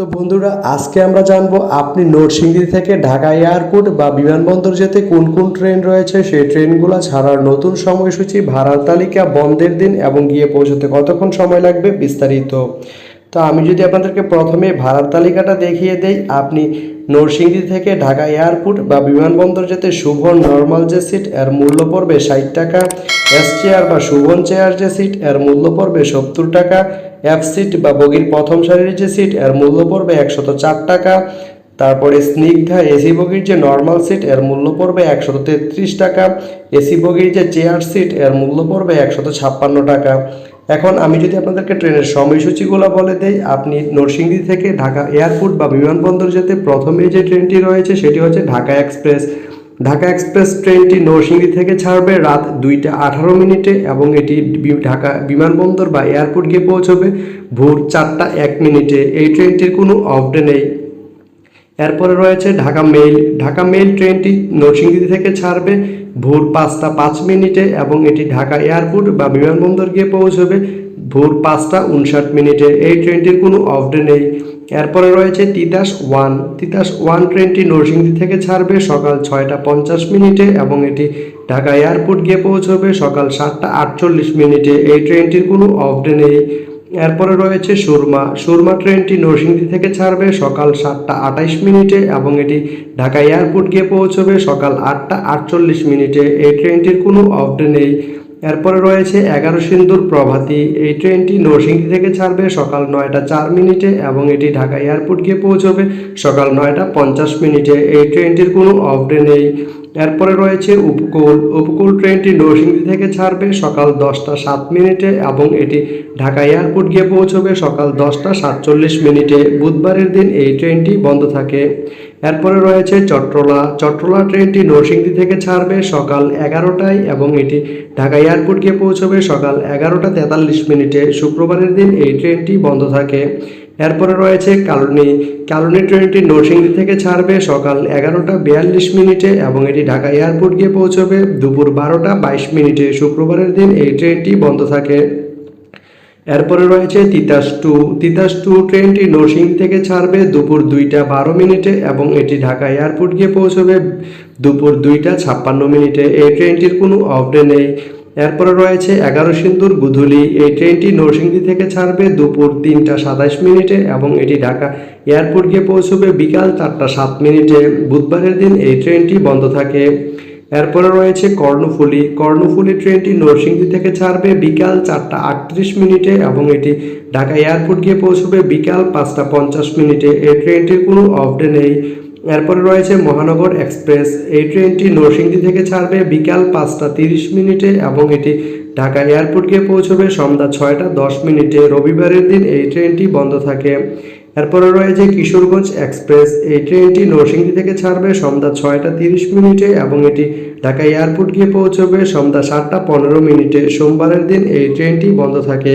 তো বন্ধুরা, আজকে আমরা জানব আপনি নরসিংদী থেকে ঢাকা এয়ারপোর্ট বা বিমানবন্দর যেতে কোন কোন ট্রেন রয়েছে? সেই ট্রেনগুলো ছাড়ার নতুন সময়সূচি, ভাড়ার তালিকা, বন্ধের দিন এবং গিয়ে পৌঁছতে কতক্ষণ সময় লাগবে বিস্তারিত। তো আমি যদি আপনাদেরকে প্রথমে ভাড়ার তালিকাটা দেখিয়ে দেই, আপনি নরসিংদী থেকে ঢাকা এয়ারপোর্ট বা বিমানবন্দর যেতে শুভন নর্মাল যে সিট, এর মূল্য পড়বে ষাট টাকা। এস চেয়ার বা শুভন চেয়ার যে সিট, এর মূল্য পড়বে সত্তর টাকা। এফ সিট বা বগির প্রথম সারির যে সিট, এর মূল্য পড়বে একশত চার টাকা। তারপরে স্নিগ্ধা এসি বগির যে নর্মাল সিট এর মূল্য পড়বে একশত তেত্রিশ টাকা। এসি বগির যে চেয়ার সিট এর মূল্য পড়বে একশত ছাপ্পান্ন টাকা। এখন আমি যদি আপনাদেরকে ট্রেনের সময়সূচিগুলো বলে দেই, আপনি নরসিংদী থেকে ঢাকা এয়ারপোর্ট বা বিমানবন্দর যেতে প্রথমে যে ট্রেনটি রয়েছে, সেটি হচ্ছে ঢাকা এক্সপ্রেস। ঢাকা এক্সপ্রেস ট্রেনটি নরসিংদী থেকে ছাড়বে রাত দুইটা আঠারো মিনিটে এবং এটি ঢাকা বিমানবন্দর বা এয়ারপোর্ট গিয়ে পৌঁছবে ভোর চারটা এক মিনিটে। এই ট্রেনটির কোনো অফডে নেই। এরপরে রয়েছে ঢাকা মেইল। ঢাকা মেইল ট্রেনটি নরসিংদী থেকে ছাড়বে ভোর পাঁচটা পাঁচ মিনিটে এবং এটি ঢাকা এয়ারপোর্ট বা বিমানবন্দর গিয়ে পৌঁছবে ভোর পাঁচটা উনষাট মিনিটে। এই ট্রেনটির কোনো অফডে নেই। এরপরে রয়েছে তিতাস ওয়ান। তিতাস ওয়ান ট্রেনটি নরসিংদী থেকে ছাড়বে সকাল ছয়টা পঞ্চাশ মিনিটে এবং এটি ঢাকা এয়ারপোর্ট গিয়ে পৌঁছবে সকাল সাতটা আটচল্লিশ মিনিটে। এই ট্রেনটির কোনো অফডে নেই। এরপরে রয়েছে সুরমা। সুরমা ট্রেনটি নরসিংদী থেকে ছাড়বে সকাল সাতটা আঠাইশ মিনিটে এবং এটি ঢাকা এয়ারপোর্ট গিয়ে পৌঁছবে সকাল আটটা আটচল্লিশ মিনিটে। এই ট্রেনটির কোনো অফডে নেই। এরপরে রয়েছে এগারো সিন্দুর প্রভাতী। এই ট্রেনটি নরসিংদী থেকে ছাড়বে সকাল নয়টা চার মিনিটে এবং এটি ঢাকা এয়ারপোর্ট গিয়ে পৌঁছবে সকাল নয়টা পঞ্চাশ মিনিটে। এই ট্রেনটির কোনো অফডে নেই। এরপরে রয়েছে উপকূল। উপকূল ট্রেনটি নরসিংদী থেকে ছাড়বে সকাল দশটা সাত মিনিটে এবং এটি ঢাকা এয়ারপোর্ট গিয়ে পৌঁছবে সকাল দশটা সাতচল্লিশ মিনিটে। বুধবারের দিন এই ট্রেনটি বন্ধ থাকে। এরপরে রয়েছে চট্টলা চট্টলা ট্রেনটি নরসিংদী থেকে ছাড়বে সকাল এগারোটায় এবং এটি ঢাকা এয়ারপোর্ট গিয়ে পৌঁছবে সকাল এগারোটা তেতাল্লিশ মিনিটে। শুক্রবারের দিন এই ট্রেনটি বন্ধ থাকে। এরপরে রয়েছে কালনি। কালনি ট্রেনটি নরসিংদী থেকে ছাড়বে সকাল এগারোটা বিয়াল্লিশ মিনিটে এবং এটি ঢাকা এয়ারপোর্ট গিয়ে পৌঁছবে দুপুর বারোটা বাইশ মিনিটে। শুক্রবারের দিন এই ট্রেনটি বন্ধ থাকে। এরপরে রয়েছে তিতাস টু। তিতাস টু ট্রেনটি নরসিংদী থেকে ছাড়বে দুপুর দুইটা বারো মিনিটে এবং এটি ঢাকা এয়ারপোর্ট গিয়ে পৌঁছবে দুপুর দুইটা ছাপ্পান্ন মিনিটে। এই ট্রেনটির কোনো অফডে নেই। এরপরে রয়েছে এগারো সিন্দুর গুধুলি। এই ট্রেনটি নরসিংদী থেকে ছাড়বে দুপুর তিনটা সাতাইশ মিনিটে এবং এটি ঢাকা এয়ারপোর্ট গিয়ে পৌঁছবে বিকাল চারটা সাত মিনিটে। বুধবারের দিন এই ট্রেনটি বন্ধ থাকে। এরপরে রয়েছে কর্ণফুলী। কর্ণফুলী ট্রেনটি নরসিংদী থেকে ছাড়বে বিকাল চারটা আটত্রিশ মিনিটে এবং এটি ঢাকা এয়ারপোর্ট গিয়ে পৌঁছবে বিকাল পাঁচটা পঞ্চাশ মিনিটে। এই ট্রেনটির কোনো অফডে নেই। এরপরে রয়েছে মহানগর এক্সপ্রেস। এই ট্রেনটি নরসিংদী থেকে ছাড়বে বিকাল পাঁচটা তিরিশ মিনিটে এবং এটি ঢাকা এয়ারপোর্ট গিয়ে পৌঁছবে সন্ধ্যা ছয়টা দশ মিনিটে। রবিবারের দিন এই ট্রেনটি বন্ধ থাকে। এরপরে রয়েছে কিশোরগঞ্জ এক্সপ্রেস। এই ট্রেনটি নরসিংদী থেকে ছাড়বে সন্ধ্যা ছয়টা তিরিশ মিনিটে এবং এটি ঢাকা এয়ারপোর্ট গিয়ে পৌঁছবে সন্ধ্যা সাতটা পনেরো মিনিটে। সোমবারের দিন এই ট্রেনটি বন্ধ থাকে।